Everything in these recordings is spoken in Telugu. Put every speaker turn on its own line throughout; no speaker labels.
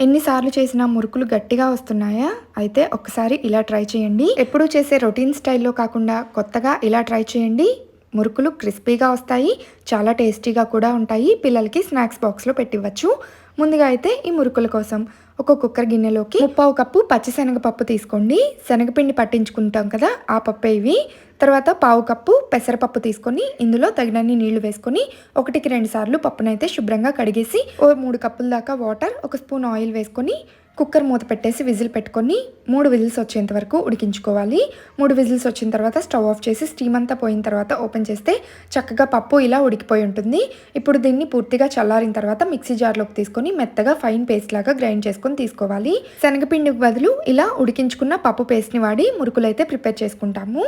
ఎన్నిసార్లు చేసినా మురుకులు గట్టిగా వస్తున్నాయా? అయితే ఒక్కసారి ఇలా ట్రై చేయండి. ఎప్పుడూ చేసే రొటీన్ స్టైల్లో కాకుండా కొత్తగా ఇలా ట్రై చేయండి. మురుకులు క్రిస్పీగా వస్తాయి చాలా టేస్టీగా కూడా ఉంటాయి. పిల్లలకి స్నాక్స్ బాక్స్లో పెట్టివ్వచ్చు. ముందుగా అయితే ఈ మురుకుల కోసం ఒక కుక్కర్ గిన్నెలోకి ముప్పావు కప్పు పచ్చిశనగపప్పు తీసుకోండి. శనగపిండి పట్టించుకుంటాం కదా ఆ పప్పు ఇవి. తర్వాత పావు కప్పు పెసరపప్పు తీసుకొని ఇందులో తగినన్ని నీళ్ళు వేసుకొని ఒకటికి రెండు సార్లు పప్పునైతే శుభ్రంగా కడిగేసి ఓ మూడు కప్పుల దాకా వాటర్ ఒక స్పూన్ ఆయిల్ వేసుకొని కుక్కర్ మూత పెట్టేసి విజిల్ పెట్టుకొని మూడు విజిల్స్ వచ్చేంత వరకు ఉడికించుకోవాలి. మూడు విజిల్స్ వచ్చిన తర్వాత స్టవ్ ఆఫ్ చేసి స్టీమ్ అంతా పోయిన తర్వాత ఓపెన్ చేస్తే చక్కగా పప్పు ఇలా ఉడికిపోయి ఉంటుంది. ఇప్పుడు దీన్ని పూర్తిగా చల్లారిన తర్వాత మిక్సీ జార్లోకి తీసుకొని మెత్తగా ఫైన్ పేస్ట్ లాగా గ్రైండ్ చేసుకొని తీసుకోవాలి. శనగపిండికి బదులు ఇలా ఉడికించుకున్న పప్పు పేస్ట్ని వాడి మురుకులైతే ప్రిపేర్ చేసుకుంటాము.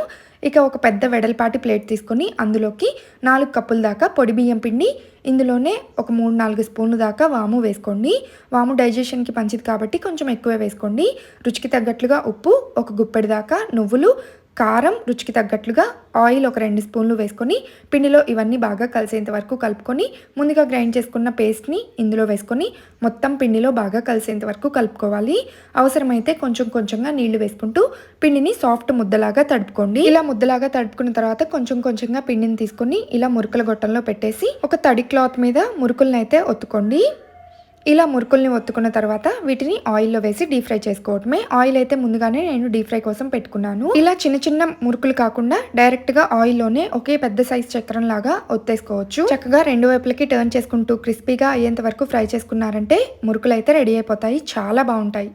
ఇక ఒక పెద్ద వెడల్పాటి ప్లేట్ తీసుకొని అందులోకి నాలుగు కప్పుల దాకా పొడి బియ్యం పిండి ఇందులోనే ఒక మూడు నాలుగు స్పూన్లు దాకా వాము వేసుకోండి. వాము డైజెషన్కి మంచిది కాబట్టి కొంచెం ఎక్కువే వేసుకోండి. రుచికి తగ్గట్లుగా ఉప్పు ఒక గుప్పెడి దాకా నువ్వులు కారం రుచికి తగ్గట్లుగా ఆయిల్ ఒక రెండు స్పూన్లు వేసుకొని పిండిలో ఇవన్నీ బాగా కలిసేంత వరకు కలుపుకొని ముందుగా గ్రైండ్ చేసుకున్న పేస్ట్ని ఇందులో వేసుకొని మొత్తం పిండిలో బాగా కలిసేంత వరకు కలుపుకోవాలి. అవసరమైతే కొంచెం కొంచెంగా నీళ్ళు వేసుకుంటూ పిండిని సాఫ్ట్ ముద్దలాగా తడుపుకోండి. ఇలా ముద్దలాగా తడుపుకున్న తర్వాత కొంచెం కొంచెంగా పిండిని తీసుకొని ఇలా మురుకుల గొట్టంలో పెట్టేసి ఒక తడి క్లాత్ మీద మురుకులను అయితే ఒత్తుకోండి. ఇలా మురుకుల్ని ఒత్తుకున్న తర్వాత వీటిని ఆయిల్లో వేసి డీప్ ఫ్రై చేసుకోవటమే. ఆయిల్ అయితే ముందుగానే నేను డీప్ ఫ్రై కోసం పెట్టుకున్నాను. ఇలా చిన్న చిన్న మురుకులు కాకుండా డైరెక్ట్గా ఆయిల్లోనే ఒకే పెద్ద సైజ్ చక్రం లాగా ఒత్తేసుకోవచ్చు. చక్కగా రెండు వైపులకి టర్న్ చేసుకుంటూ క్రిస్పీగా అయ్యేంత వరకు ఫ్రై చేసుకున్నారంటే మురుకులు అయితే రెడీ అయిపోతాయి. చాలా బాగుంటాయి.